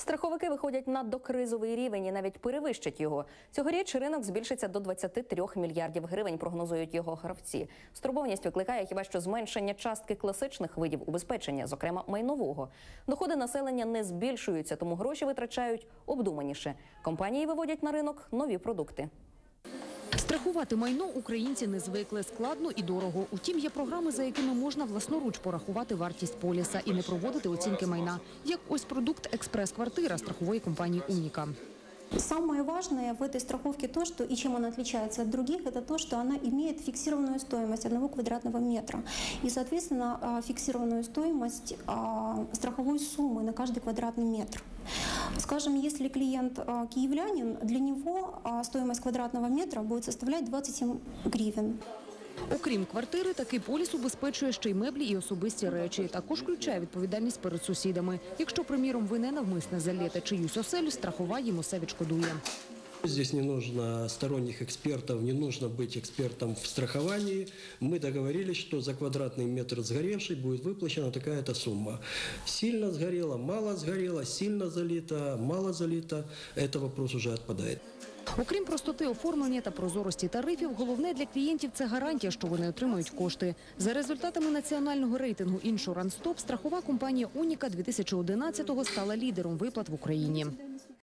Страховики виходять на докризовий рівень і навіть перевищать його. Цьогоріч ринок збільшиться до 23 мільярдів гривень, прогнозують його гравці. Стурбованість викликає хіба що зменшення частки класичних видів убезпечення, зокрема майнового. Доходи населення не збільшуються, тому гроші витрачають обдуманіше. Компанії виводять на ринок нові продукти. Страхувати майно українці не звикли складно і дорого. Утім, є програми, за якими можна власноруч порахувати вартість поліса і не проводити оцінки майна. Як ось продукт експрес-квартира страхової компанії Уніка. Самое важное в этой страховке то, что и чем она отличается от других, это то, что она имеет фиксированную стоимость одного квадратного метра и, соответственно, а, фиксированную стоимость а, страховой суммы на каждый квадратный метр. Скажем, если клиент а, киевлянин, для него а, стоимость квадратного метра будет составлять 27 гривен. Окрім квартири, такий поліс убезпечує ще й меблі і особисті речі. Також включає відповідальність перед сусідами. Якщо, приміром, ви ненавмисне залєте чиюсь оселю, страхова їм усе відшкодує. Здесь не нужно сторонних экспертов, не нужно быть экспертом в страховании. Мы договорились, что за квадратный метр сгоревший будет выплачена такая-то сумма. Сильно сгорело, мало сгорело, сильно залито, мало залито. Это вопрос уже отпадает. Окрім простоти оформлення та прозорості тарифів, головне для клієнтів це гарантія, що вони отримають кошти. За результатами національного рейтингу «Іншуранс Стоп» страхова компанія Уніка 2011-го стала лідером виплат в Україні.